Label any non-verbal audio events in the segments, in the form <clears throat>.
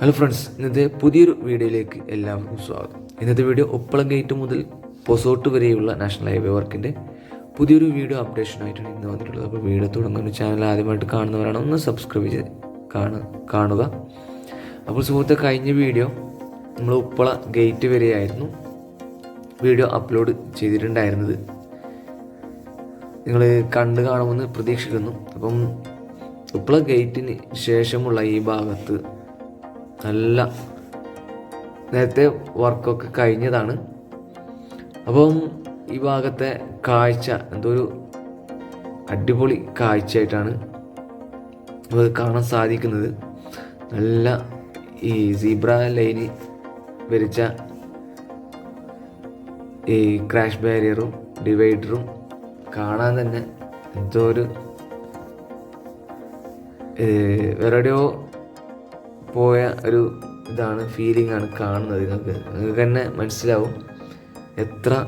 Hello friends ഇന്നത്തെ പുതിയൊരു വീഡിയോയിലേക്ക് എല്ലാവർക്കും സ്വാഗതം. ഇന്നത്തെ വീഡിയോ ഒപ്പളം ഗേറ്റ് മുതൽ പൊസോട്ട് വരെയുള്ള നാഷണൽ ഹൈവേ വർക്കിന്റെ പുതിയൊരു വീഡിയോ അപ്ഡേഷനായിട്ടാണ് ഇന്ന് വന്നിട്ടുള്ളത്. അപ്പോൾ വീഡിയോ തുടങ്ങുന്ന ചാനൽ ആദ്യമായിട്ട് കാണുന്നവരാണ് ഒന്ന് സബ്സ്ക്രൈബ് ചെയ്ത് കാണുക കാണുക. അപ്പോൾ സുഹൃത്തെ കഴിഞ്ഞ വീഡിയോ നമ്മൾ ഉപ്പള ഗേറ്റ് വരെയായിരുന്നു വീഡിയോ അപ്ലോഡ് ചെയ്തിട്ടുണ്ടായിരുന്നത്. നിങ്ങൾ കണ്ടു കാണുമെന്ന് പ്രതീക്ഷിക്കുന്നു. അപ്പം ഉപ്പള ഗേറ്റിന് ശേഷമുള്ള ഈ ഭാഗത്ത് നല്ല നേരത്തെ വർക്കൊക്കെ കഴിഞ്ഞതാണ്. അപ്പം ഈ ഭാഗത്തെ കാഴ്ച എന്തോ ഒരു അടിപൊളി കാഴ്ചയായിട്ടാണ് നമുക്ക് കാണാൻ സാധിക്കുന്നത്. നല്ല ഈ സീബ്ര ലൈന് വരച്ച ഈ ക്രാഷ് ബാരിയറും ഡിവൈഡറും കാണാൻ തന്നെ എന്തോ ഒരു എവിടെയോ പോയ ഒരു ഇതാണ് ഫീലിംഗ് ആണ് കാണുന്നത് നിങ്ങൾക്ക്. നിങ്ങൾക്ക് തന്നെ മനസ്സിലാവും എത്ര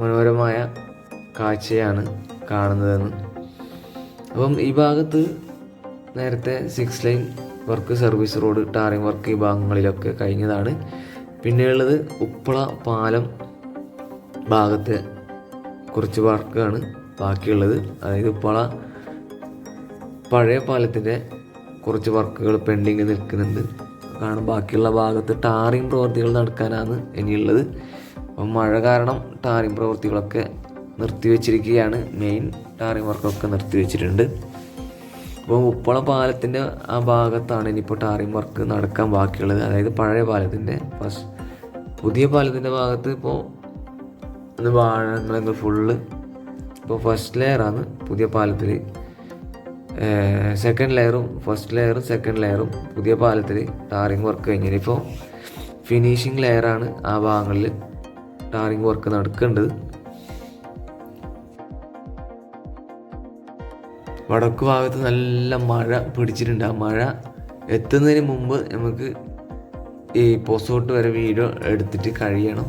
മനോഹരമായ കാഴ്ചയാണ് കാണുന്നതെന്ന്. അപ്പം ഈ ഭാഗത്ത് നേരത്തെ six line work service road tarring work ഈ ഭാഗങ്ങളിലൊക്കെ കഴിഞ്ഞതാണ്. പിന്നെയുള്ളത് ഉപ്പള പാലം ഭാഗത്തെ കുറച്ച് വർക്കാണ് ബാക്കിയുള്ളത്. അതായത് ഉപ്പള പഴയ പാലത്തിന്റെ കുറച്ച് വർക്കുകൾ പെൻഡിങ് നിൽക്കുന്നുണ്ട്. കാരണം ബാക്കിയുള്ള ഭാഗത്ത് ടാറിങ് പ്രവൃത്തികൾ നടക്കാനാണ് ഇനിയുള്ളത്. അപ്പം മഴ കാരണം ടാറിങ് പ്രവൃത്തികളൊക്കെ നിർത്തിവെച്ചിരിക്കുകയാണ്. മെയിൻ ടാറിങ് വർക്കൊക്കെ നിർത്തിവെച്ചിട്ടുണ്ട്. അപ്പോൾ ഉപ്പള പാലത്തിന്റെ ആ ഭാഗത്താണ് ഇനിയിപ്പോൾ ടാറിങ് വർക്ക് നടക്കാൻ ബാക്കിയുള്ളത്. അതായത് പഴയ പാലത്തിന്റെ ഫസ്റ്റ് പുതിയ പാലത്തിന്റെ ഭാഗത്ത് ഇപ്പോൾ വാഴങ്ങൾ ഫുള്ള് ഇപ്പോൾ ഫസ്റ്റ് ലെയറാണ് പുതിയ പാലത്തിൽ സെക്കൻഡ് ലെയറും ഫസ്റ്റ് ലെയറും സെക്കൻഡ് ലെയറും പുതിയ പാലത്തിൽ ടാറിങ് വർക്ക് കഴിഞ്ഞിട്ട് ഇപ്പോൾ ഫിനിഷിങ് ലെയറാണ് ആ ഭാഗങ്ങളിൽ ടാറിങ് വർക്ക് നടക്കേണ്ടത്. വടക്ക് ഭാഗത്ത് നല്ല മഴ പിടിച്ചിട്ടുണ്ട്. ആ മഴ എത്തുന്നതിന് മുമ്പ് നമുക്ക് ഈ പൊസോട്ട് വരെ വീഡിയോ എടുത്തിട്ട് കഴിയണം.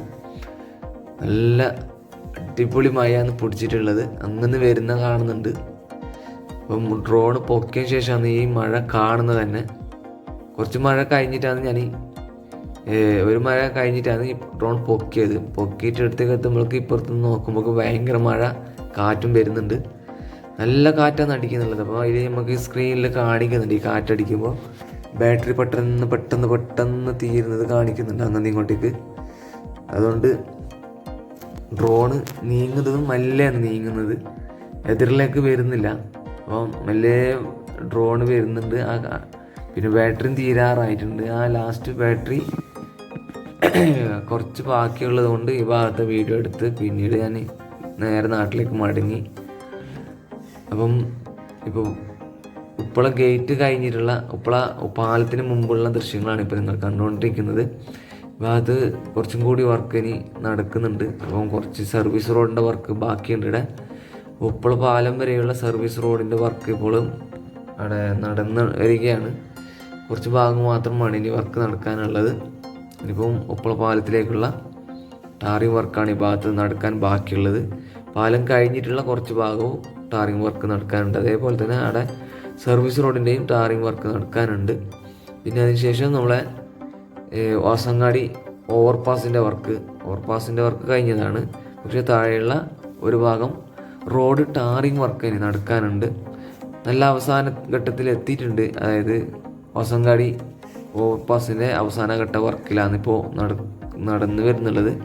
നല്ല അടിപൊളി മഴയാണ് പിടിച്ചിട്ടുള്ളത്. അങ്ങനെ വരുന്ന കാണുന്നുണ്ട്. അപ്പം ഡ്രോൺ പൊക്കിയ ശേഷമാണ് ഈ മഴ കാണുന്നത് തന്നെ. കുറച്ച് മഴ കഴിഞ്ഞിട്ടാണ് ഞാൻ ഒരു മഴ കഴിഞ്ഞിട്ടാണ് ഈ ഡ്രോൺ പൊക്കിയത്. പൊക്കിയിട്ട് അടുത്തേക്ക് എത്തുമ്പോഴേക്ക് ഇപ്പുറത്ത് നിന്ന് നോക്കുമ്പോൾ ഭയങ്കര മഴ കാറ്റും വരുന്നുണ്ട്. നല്ല കാറ്റാണ് അടിക്കുന്നുള്ളത്. അപ്പോൾ അതിൽ നമുക്ക് സ്ക്രീനിൽ കാണിക്കുന്നുണ്ട്. ഈ കാറ്റടിക്കുമ്പോൾ ബാറ്ററി പെട്ടെന്ന് പെട്ടെന്ന് പെട്ടെന്ന് തീരുന്നത് കാണിക്കുന്നുണ്ട് അങ്ങനെ ഇങ്ങോട്ടേക്ക്. അതുകൊണ്ട് ഡ്രോണ് നീങ്ങുന്നതും മെല്ലെയാണ് നീങ്ങുന്നത്. എതിരിലേക്ക് വരുന്നില്ല. അപ്പം മെല്ലെ ഡ്രോണ് വരുന്നുണ്ട്. ആ പിന്നെ ബാറ്ററിയും തീരാറായിട്ടുണ്ട്. ആ ലാസ്റ്റ് ബാറ്ററി <clears throat> കുറച്ച് ബാക്കിയുള്ളത് കൊണ്ട് ഈ ഭാഗത്തെ വീഡിയോ എടുത്ത് പിന്നീട് ഞാൻ നേരെ നാട്ടിലേക്ക് മടങ്ങി. അപ്പം ഇപ്പോൾ ഉപ്പള ഗേറ്റ് കഴിഞ്ഞിട്ടുള്ള ഉപ്പള പാലത്തിന് മുമ്പുള്ള ദൃശ്യങ്ങളാണ് ഇപ്പോൾ നിങ്ങൾ കണ്ടുകൊണ്ടിരിക്കുന്നത്. അപ്പോൾ അത് കുറച്ചും കൂടി വർക്ക് ഇനി നടക്കുന്നുണ്ട്. അപ്പം കുറച്ച് സർവീസ് റോഡിന്റെ വർക്ക് ബാക്കിയുണ്ട് ഇവിടെ. ഉപ്പള പാലം വരെയുള്ള സർവീസ് റോഡിന്റെ വർക്ക് ഇപ്പോഴും അവിടെ നടന്ന് വരികയാണ്. കുറച്ച് ഭാഗം മാത്രമാണ് ഇനി വർക്ക് നടക്കാനുള്ളത്. ഇനിയിപ്പം ഉപ്പള പാലത്തിലേക്കുള്ള ടാറിങ് വർക്കാണ് ഈ ഭാഗത്ത് നടക്കാൻ ബാക്കിയുള്ളത്. പാലം കഴിഞ്ഞിട്ടുള്ള കുറച്ച് ഭാഗവും ടാറിങ് വർക്ക് നടക്കാനുണ്ട്. അതേപോലെ തന്നെ അവിടെ സർവീസ് റോഡിന്റെയും ടാറിങ് വർക്ക് നടക്കാനുണ്ട്. പിന്നെ അതിനുശേഷം നമ്മളെ വാസങ്ങാടി ഓവർപാസിന്റെ വർക്ക് ഓവർപാസിന്റെ വർക്ക് കഴിഞ്ഞതാണ്. പക്ഷേ താഴെയുള്ള ഒരു ഭാഗം റോഡ് ടാറിങ് വർക്ക് ഇനി നടക്കാനുണ്ട്. നല്ല അവസാന ഘട്ടത്തിൽ എത്തിയിട്ടുണ്ട്. അതായത് വാസങ്ങാടി ഓവർപാസിന്റെ അവസാന ഘട്ട വർക്കിലാണ് ഇപ്പോൾ നട നടന്നു വരുന്നുള്ളത്.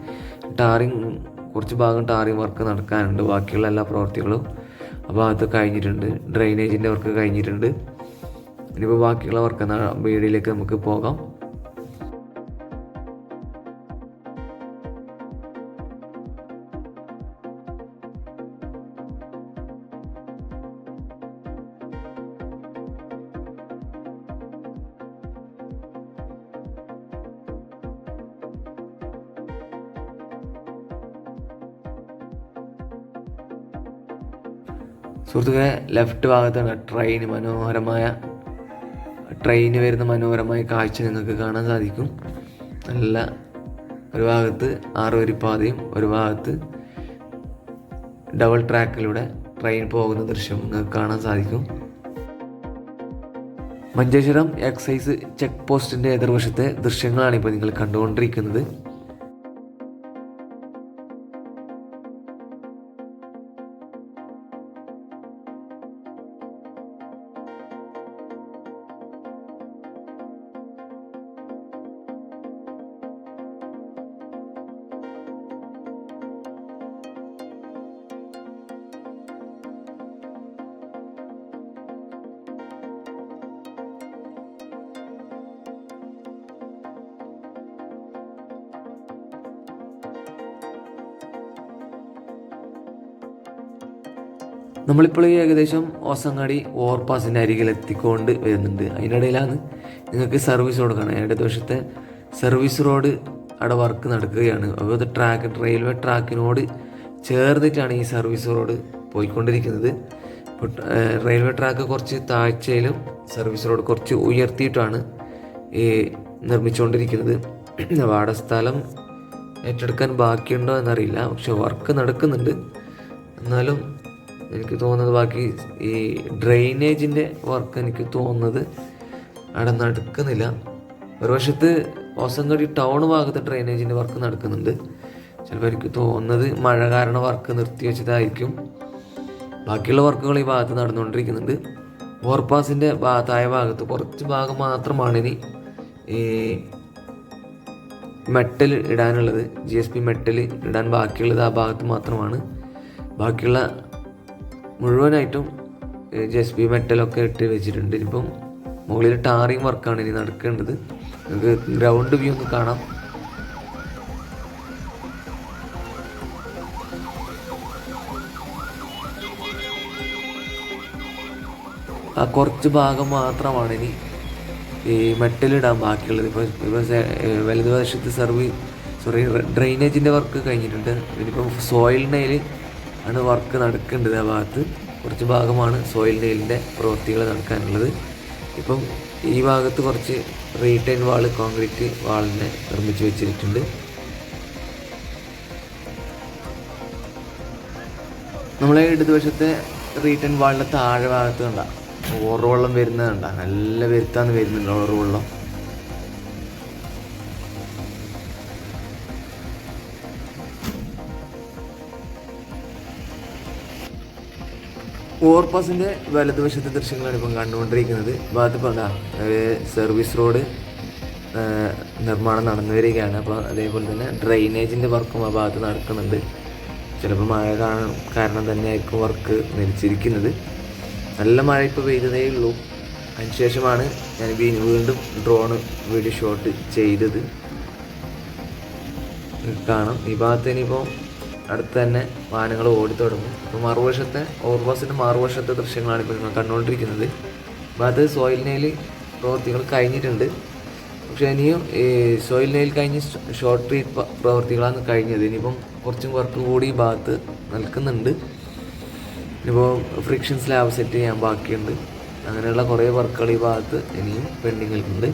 ടാറിങ് കുറച്ച് ഭാഗം ടാറിങ് വർക്ക് നടക്കാനുണ്ട്. ബാക്കിയുള്ള എല്ലാ പ്രവർത്തികളും അപ്പോൾ അത് കഴിഞ്ഞിട്ടുണ്ട്. ഡ്രെയിനേജിന്റെ വർക്ക് കഴിഞ്ഞിട്ടുണ്ട്. ഇനിയിപ്പോൾ ബാക്കിയുള്ള വർക്ക് വീടിലേക്ക് നമുക്ക് പോകാം. സുഹൃത്തുക്കളെ ലെഫ്റ്റ് ഭാഗത്താണ് ട്രെയിൻ. മനോഹരമായ ട്രെയിൻ വരുന്ന മനോഹരമായ കാഴ്ച നിങ്ങൾക്ക് കാണാൻ സാധിക്കും. നല്ല ഒരു ഭാഗത്ത് ആറ് വരി പാതയും ഒരു ഭാഗത്ത് ഡബിൾ ട്രാക്കിലൂടെ ട്രെയിൻ പോകുന്ന ദൃശ്യം നിങ്ങൾക്ക് കാണാൻ സാധിക്കും. മഞ്ചേശ്വരം എക്സൈസ് ചെക്ക് പോസ്റ്റിന്റെ എതിർവശത്തെ ദൃശ്യങ്ങളാണ് ഇപ്പോൾ നിങ്ങൾ കണ്ടുകൊണ്ടിരിക്കുന്നത്. നമ്മളിപ്പോൾ ഏകദേശം ഓസങ്ങാടി ഓവർപാസിന്റെ അരികിൽ എത്തിക്കൊണ്ട് വരുന്നുണ്ട്. അതിനിടയിലാണ് നിങ്ങൾക്ക് സർവീസ് റോഡ് കാണാം. ഇടതുവശത്തെ സർവീസ് റോഡ് അവിടെ വർക്ക് നടക്കുകയാണ്. അതുപോലെ അത് ട്രാക്ക് റെയിൽവേ ട്രാക്കിനോട് ചേർന്നിട്ടാണ് ഈ സർവീസ് റോഡ് പോയിക്കൊണ്ടിരിക്കുന്നത്. റെയിൽവേ ട്രാക്ക് കുറച്ച് താഴ്ചയിലും സർവീസ് റോഡ് കുറച്ച് ഉയർത്തിയിട്ടാണ് ഈ നിർമ്മിച്ചുകൊണ്ടിരിക്കുന്നത്. വാടസ്ഥലം ഏറ്റെടുക്കാൻ ബാക്കിയുണ്ടോ എന്നറിയില്ല. പക്ഷെ വർക്ക് നടക്കുന്നുണ്ട്. എന്നാലും എനിക്ക് തോന്നുന്നത് ബാക്കി ഈ ഡ്രെയിനേജിന്റെ വർക്ക് എനിക്ക് തോന്നുന്നത് അവിടെ നടക്കുന്നില്ല. ഒരു വശത്ത് ഓസങ്കടി ടൗൺ ഭാഗത്ത് ഡ്രെയിനേജിന്റെ വർക്ക് നടക്കുന്നുണ്ട്. ചിലപ്പോൾ എനിക്ക് തോന്നുന്നത് മഴ കാരണം വർക്ക് നിർത്തി വെച്ചതായിരിക്കും. ബാക്കിയുള്ള വർക്കുകൾ ഈ ഭാഗത്ത് നടന്നുകൊണ്ടിരിക്കുന്നുണ്ട്. ഓവർപാസിന്റെ താഴെ ഭാഗത്ത് കുറച്ച് ഭാഗം മാത്രമാണ് ഇനി ഈ മെറ്റൽ ഇടാനുള്ളത്. ജി എസ് പി മെറ്റൽ ഇടാൻ ബാക്കിയുള്ളത് ആ ഭാഗത്ത് മാത്രമാണ്. ബാക്കിയുള്ള മുഴുവനായിട്ടും ജെസ് ബി മെറ്റലൊക്കെ ഇട്ട് വെച്ചിട്ടുണ്ട്. ഇപ്പം മുകളിൽ ടാറിങ് വർക്കാണ് ഇനി നടക്കേണ്ടത്. നമുക്ക് ഗ്രൗണ്ട് വ്യൂ ഒന്ന് കാണാം. ആ കുറച്ച് ഭാഗം മാത്രമാണ് ഇനി ഈ മെറ്റലിടാൻ ബാക്കിയുള്ളത്. ഇപ്പോൾ ഇപ്പോൾ വലതുവശത്ത് സർവീസ് സോറി ഡ്രെയിനേജിന്റെ വർക്ക് കഴിഞ്ഞിട്ടുണ്ട്. ഇനിയിപ്പം സോയിൽ നെയിൽ ആണ് വർക്ക് നടക്കേണ്ടത്. ആ ഭാഗത്ത് കുറച്ച് ഭാഗമാണ് സോയിൽ നെയിലിന്റെ പ്രവൃത്തികൾ നടക്കാനുള്ളത്. ഇപ്പം ഈ ഭാഗത്ത് കുറച്ച് റീടൈൻ വാൾ കോൺക്രീറ്റ് വാളിനെ നിർമ്മിച്ച് വെച്ചിട്ടുണ്ട്. നമ്മളെ ഇടതുവശത്തെ റീടൈൻ വാളിന്റെ താഴെ ഭാഗത്ത് കണ്ട ഓറ് വെള്ളം വരുന്നത് കണ്ട. നല്ല വരുത്താന്ന് വരുന്നുണ്ട് ഓറ് ഓവർപാസിന്റെ വലതുവശത്തെ ദൃശ്യങ്ങളാണ് ഇപ്പം കണ്ടുകൊണ്ടിരിക്കുന്നത്. ഭാഗത്ത് ഇപ്പോൾ എന്താ സർവീസ് റോഡ് നിർമ്മാണം നടന്നു വരികയാണ് അപ്പോൾ അതേപോലെ തന്നെ ഡ്രെയിനേജിന്റെ വർക്കും ആ ഭാഗത്ത് നടക്കുന്നുണ്ട്. ചിലപ്പോൾ മഴ കാരണം തന്നെ ആയിരിക്കും വർക്ക് നിലച്ചിരിക്കുന്നത്. നല്ല മഴ ഇപ്പോൾ പെയ്തതേ ഉള്ളൂ. അതിനുശേഷമാണ് ഞാൻ വീണ്ടും ഡ്രോൺ വീഡിയോ ഷോട്ട് ചെയ്തത്. കാണാം. ഈ ഭാഗത്ത് ഇനിയിപ്പോൾ അടുത്ത് തന്നെ വാഹനങ്ങൾ ഓടി തുടങ്ങും. അപ്പോൾ മറുവശത്തെ ഓവർപാസിന്റെ മറുവശത്തെ ദൃശ്യങ്ങളാണ് ഇപ്പോൾ നിങ്ങൾ കണ്ടുകൊണ്ടിരിക്കുന്നത്. അപ്പോൾ അത് സോയിൽ നെയിൽ പ്രവൃത്തികൾ കഴിഞ്ഞിട്ടുണ്ട്. പക്ഷേ ഇനിയും ഈ സോയിൽ നെയിൽ കഴിഞ്ഞ് ഷോർട്ട് ട്രീറ്റ് പ്രവൃത്തികളാണ് കഴിഞ്ഞത്. ഇനിയിപ്പം കുറച്ചും വർക്ക് കൂടി ഈ ഭാഗത്ത് നിൽക്കുന്നുണ്ട്. ഇനിയിപ്പോൾ ഫ്രിക്ഷൻ സ്ലാബ് സെറ്റ് ചെയ്യാൻ ബാക്കിയുണ്ട്. അങ്ങനെയുള്ള കുറേ വർക്കുകൾ ഈ ഭാഗത്ത് ഇനിയും പെൻഡിങ്ങിലുണ്ട്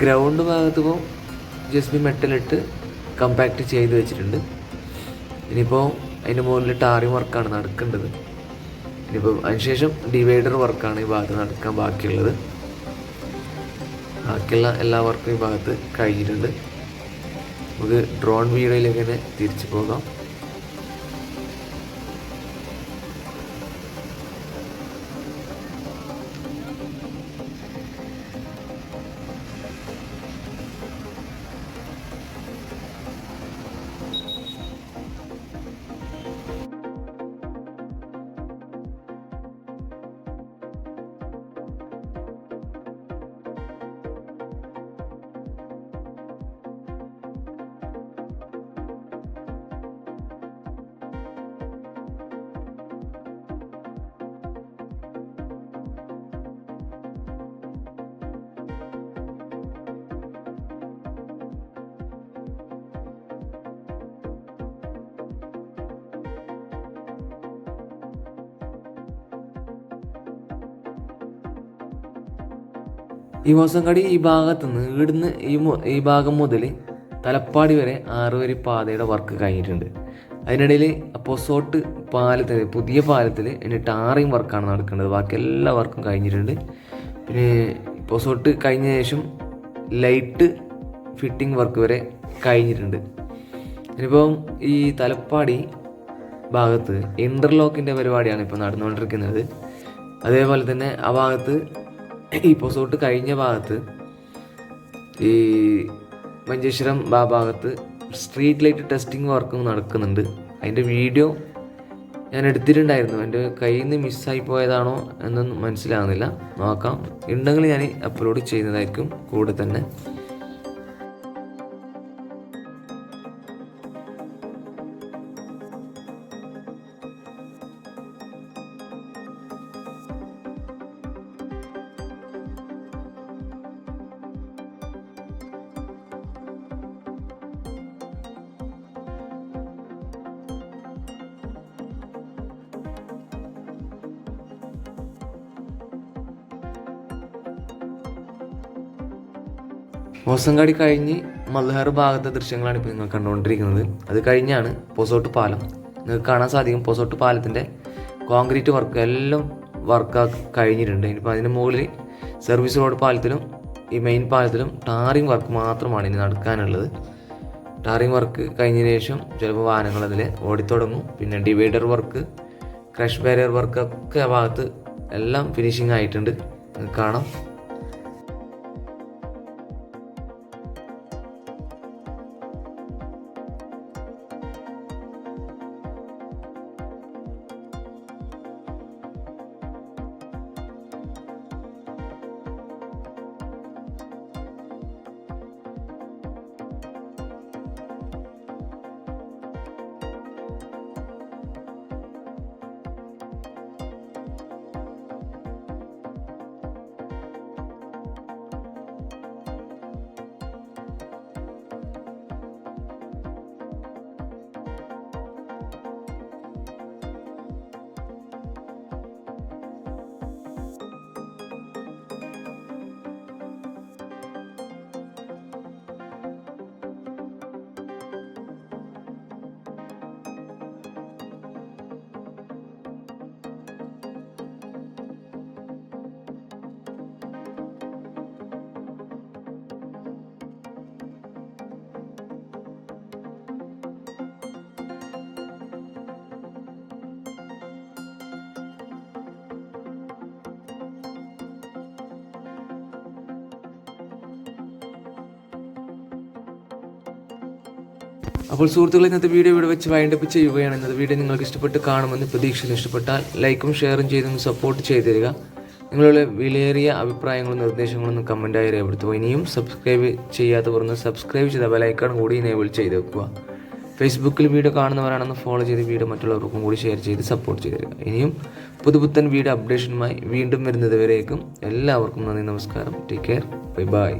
ഗ്രൗണ്ട് ഭാഗത്ത് ഇപ്പോൾ ജസ്റ്റ് മെറ്റലിട്ട് കമ്പാക്റ്റ് ചെയ്ത് വെച്ചിട്ടുണ്ട്. ഇനിയിപ്പോൾ അതിന്റെ മുകളിൽ ടാറിങ് വർക്കാണ് നടക്കേണ്ടത്. ഇനിയിപ്പോൾ അതിനുശേഷം ഡിവൈഡർ വർക്കാണ് ഈ ഭാഗത്ത് നടക്കാൻ ബാക്കിയുള്ളത്. ബാക്കിയുള്ള എല്ലാ വർക്കും ഈ ഭാഗത്ത് കഴിഞ്ഞിട്ടുണ്ട്. നമുക്ക് ഡ്രോൺ വീഡിയോയിലേക്ക് തന്നെ തിരിച്ചു പോകാം. ഈ മോസംകടി ഈ ഭാഗത്ത് നിന്ന് ഇവിടുന്ന് ഈ ഈ ഭാഗം മുതൽ തലപ്പാടി വരെ ആറ് വരി പാതയുടെ വർക്ക് കഴിഞ്ഞിട്ടുണ്ട്. അതിനിടയിൽ പൊസോട്ട് പാലത്തിൽ പുതിയ പാലത്തിൽ ഇനി ടാറിങ് വർക്കാണ് നടക്കുന്നത് ബാക്കി എല്ലാ വർക്കും കഴിഞ്ഞിട്ടുണ്ട്. പിന്നെ പൊസോട്ട് കഴിഞ്ഞ ശേഷം ലൈറ്റ് ഫിറ്റിംഗ് വർക്ക് വരെ കഴിഞ്ഞിട്ടുണ്ട്. ഇനിയിപ്പം ഈ തലപ്പാടി ഭാഗത്ത് ഇന്റർലോക്കിന്റെ പരിപാടിയാണ് ഇപ്പോൾ നടന്നുകൊണ്ടിരിക്കുന്നത്. അതേപോലെ തന്നെ ആ ഭാഗത്ത് ഈ പൊസോട്ട് കഴിഞ്ഞ ഭാഗത്ത് ഈ മഞ്ചേശ്വരം ആ ഭാഗത്ത് സ്ട്രീറ്റ് ലൈറ്റ് ടെസ്റ്റിംഗ് വർക്കും നടക്കുന്നുണ്ട്. അതിന്റെ വീഡിയോ ഞാൻ എടുത്തിട്ടുണ്ടായിരുന്നു. എന്റെ കയ്യിൽ നിന്ന് മിസ്സായി പോയതാണോ എന്നൊന്നും മനസ്സിലാകുന്നില്ല നോക്കാം. ഉണ്ടെങ്കിൽ ഞാൻ അപ്ലോഡ് ചെയ്യുന്നതായിരിക്കും. കൂടെ തന്നെ മോസങ്കാടി കഴിഞ്ഞ് മൽഹർ ഭാഗത്തെ ദൃശ്യങ്ങളാണ് ഇപ്പോൾ നിങ്ങൾ കണ്ടുകൊണ്ടിരിക്കുന്നത്. അത് കഴിഞ്ഞാണ് പൊസോട്ട് പാലം. നിങ്ങൾക്ക് കാണാൻ സാധിക്കും പൊസോട്ട് പാലത്തിന്റെ കോൺക്രീറ്റ് വർക്ക് എല്ലാം വർക്ക് കഴിഞ്ഞിട്ടുണ്ട്. ഇനിയിപ്പോൾ അതിന് മുകളിൽ സർവീസ് റോഡ് പാലത്തിലും ഈ മെയിൻ പാലത്തിലും ടാറിങ് വർക്ക് മാത്രമാണ് ഇനി നടക്കാനുള്ളത്. ടാറിങ് വർക്ക് കഴിഞ്ഞതിന് ശേഷം ചിലപ്പോൾ വാഹനങ്ങൾ അതിൽ ഓടിത്തുടങ്ങും. പിന്നെ divider work crash barrier work ഒക്കെ ആ ഭാഗത്ത് എല്ലാം ഫിനിഷിംഗ് ആയിട്ടുണ്ട്. കാണാം. അപ്പോൾ സുഹൃത്തുക്കളെ ഇന്നത്തെ വീഡിയോ ഇവിടെ വെച്ച് വൈൻഡപ്പ് ചെയ്യുകയാണ്. ഇന്നത്തെ വീഡിയോ നിങ്ങൾക്ക് ഇഷ്ടപ്പെട്ട് കാണുമെന്ന് പ്രതീക്ഷയിൽ ഇഷ്ടപ്പെട്ടാൽ ലൈക്കും ഷെയറും ചെയ്തൊന്ന് സപ്പോർട്ട് ചെയ്തു തരിക. നിങ്ങളുടെ വിലയേറിയ അഭിപ്രായങ്ങളും നിർദ്ദേശങ്ങളും ഒന്ന് കമന്റായി രേഖപ്പെടുത്തുക. ഇനിയും സബ്സ്ക്രൈബ് ചെയ്യാത്തവർ സബ്സ്ക്രൈബ് ചെയ്ത ബെലൈക്കൺ കൂടി ഇനേബിൾ ചെയ്ത് വെക്കുക. ഫേസ്ബുക്കിൽ വീഡിയോ കാണുന്നവരാണെന്ന് ഫോളോ ചെയ്ത് വീഡിയോ മറ്റുള്ളവർക്കും കൂടി ഷെയർ ചെയ്ത് സപ്പോർട്ട് ചെയ്ത് തരിക. ഇനിയും പുതുപുത്തൻ വീഡിയോ അപ്ഡേഷനുമായി വീണ്ടും വരുന്നതുവരേക്കും എല്ലാവർക്കും നന്ദി നമസ്കാരം. Take care bye bye